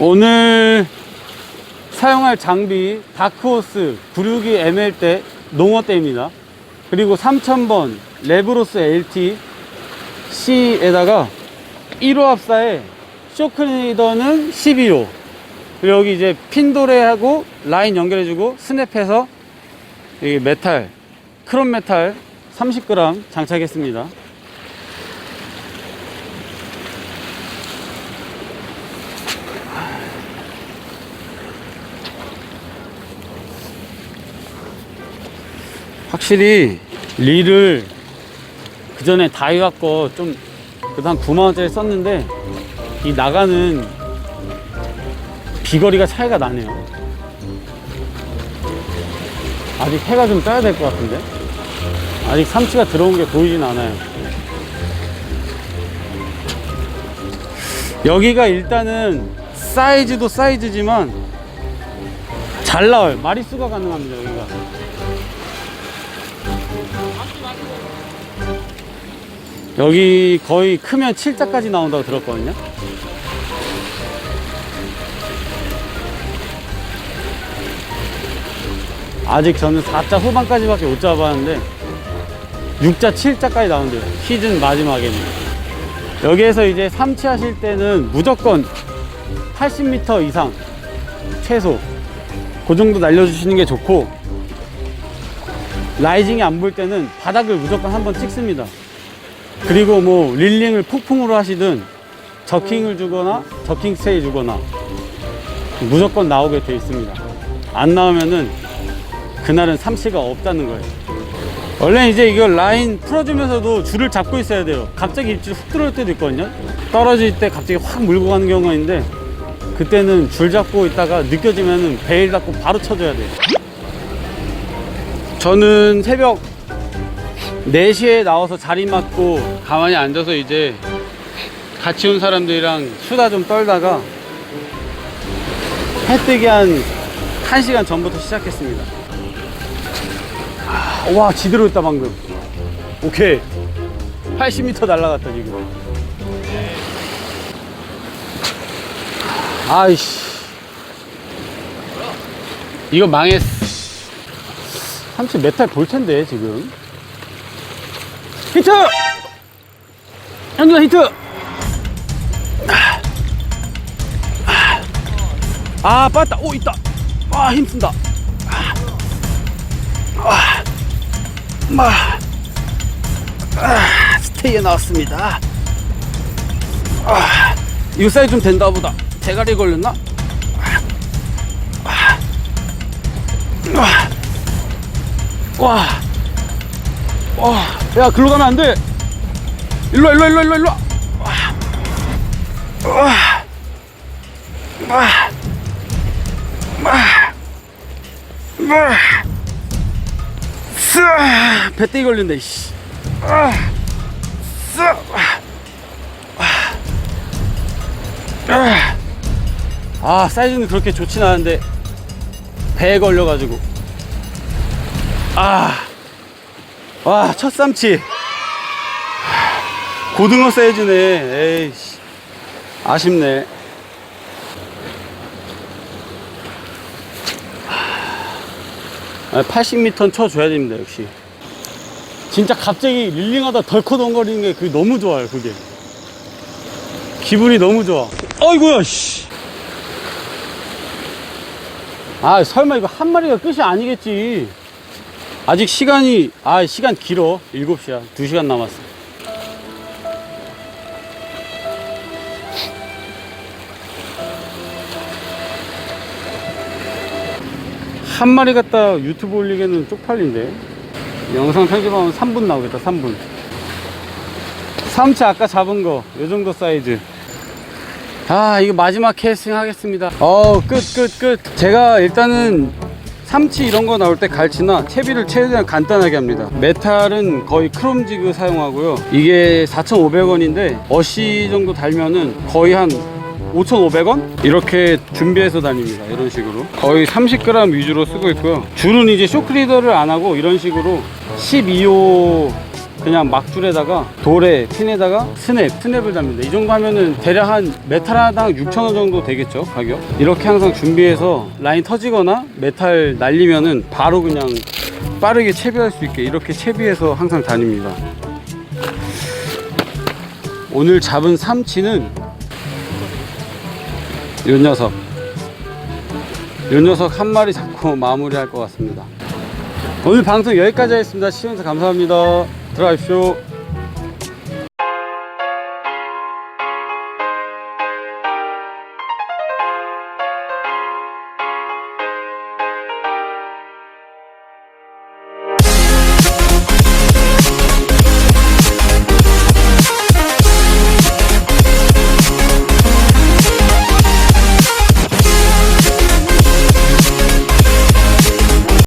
오늘 사용할 장비 다크호스 962 ML대 농어대입니다. 그리고 3000번 레브로스 LT C에다가 1호 합사에 쇼크리더는 12호 그리고 여기 이제 핀도레하고 라인 연결해주고 스냅해서 여기 메탈 크롬 메탈 30g 장착했습니다. 확실히 릴을 그 전에 다이와 거좀 그래도 한 9만 원짜리 썼는데 이 나가는 비거리가 차이가 나네요. 아직 해가 좀 떠야 될 것 같은데? 아직 삼치가 들어온 게 보이진 않아요. 여기가 일단은 사이즈도 사이즈지만 잘 나와요. 마리수가 가능합니다 여기가 여기 거의 크면 7자까지 나온다고 들었거든요. 아직 저는 4자 후반까지밖에 못 잡아봤는데 6자, 7자까지 나온대요. 시즌 마지막에는. 여기에서 이제 삼치 하실 때는 무조건 80m 이상 최소 그 정도 날려주시는 게 좋고 라이징이 안볼 때는 바닥을 무조건 한번 찍습니다. 그리고 뭐 릴링을 폭풍으로 하시든 저킹을 주거나 저킹 스테이 주거나 무조건 나오게 돼 있습니다. 안 나오면은 그날은 삼치가 없다는 거예요. 원래 이제 이거 라인 풀어주면서도 줄을 잡고 있어야 돼요. 갑자기 입질 훅 들어올 때도 있거든요. 떨어질 때 갑자기 확 물고 가는 경우가 있는데 그때는 줄 잡고 있다가 느껴지면은 베일 닫고 바로 쳐줘야 돼요. 저는 새벽 4시에 나와서 자리 맞고 가만히 앉아서 이제 같이 온 사람들이랑 수다 좀 떨다가 해 뜨기 한 1시간 전부터 시작했습니다. 아, 와, 지대로 있다, 방금. 오케이. 80m 날라갔다, 지금. 아이씨. 이거 망했어. 삼치 메탈 볼 텐데, 지금. 히트! 현준아 히트! 아 빠졌다 오 있다 아 힘쓴다 아, 마, 아, 스테이에 나왔습니다 아, 이거 사이즈 좀 된다 보다 대가리 걸렸나? 아, 아, 와. 와, 야, 글로 가면 안 돼. 일로 와, 일로 와, 일로 와, 일로 와, 일로 와. 와, 와, 와, 와, 쓰, 배때기 걸린다, 이씨. 아, 쓰, 아, 아, 사이즈는 그렇게 좋진 않은데, 배에 걸려가지고. 아. 와, 첫 삼치. 고등어 사이즈네. 에이씨. 아쉽네. 아, 80m는 쳐줘야 됩니다, 역시. 진짜 갑자기 릴링하다 덜커덩거리는 게 그게 너무 좋아요, 그게. 기분이 너무 좋아. 어이구야, 씨. 아, 설마 이거 한 마리가 끝이 아니겠지. 아직 시간이 아 시간 길어. 7시야. 2시간 남았어. 한 마리 갖다 유튜브 올리기에는 쪽팔린데? 영상 편집하면 3분 나오겠다 3분. 삼치 아까 잡은 거 요정도 사이즈. 아 이거 마지막 캐스팅 하겠습니다. 어끝 끝 끝. 제가 일단은 삼치 이런 거 나올 때 갈치나 채비를 최대한 간단하게 합니다. 메탈은 거의 크롬지그 사용하고요. 이게 4,500원인데 어시 정도 달면은 거의 한 5,500원? 이렇게 준비해서 다닙니다. 이런 식으로. 거의 30g 위주로 쓰고 있고요. 줄은 이제 쇼크리더를 안 하고 이런 식으로 12호 그냥 막줄에다가 돌에 핀에다가 스냅, 스냅을 답니다. 이 정도 하면은 대략 한 메탈 하나당 6,000원 정도 되겠죠, 가격. 이렇게 항상 준비해서 라인 터지거나 메탈 날리면은 바로 그냥 빠르게 채비할 수 있게 이렇게 채비해서 항상 다닙니다. 오늘 잡은 삼치는 요 녀석 요 녀석 한 마리 잡고 마무리할 것 같습니다 오늘 방송 여기까지 하겠습니다 시청해주셔서 감사합니다 들어가십시오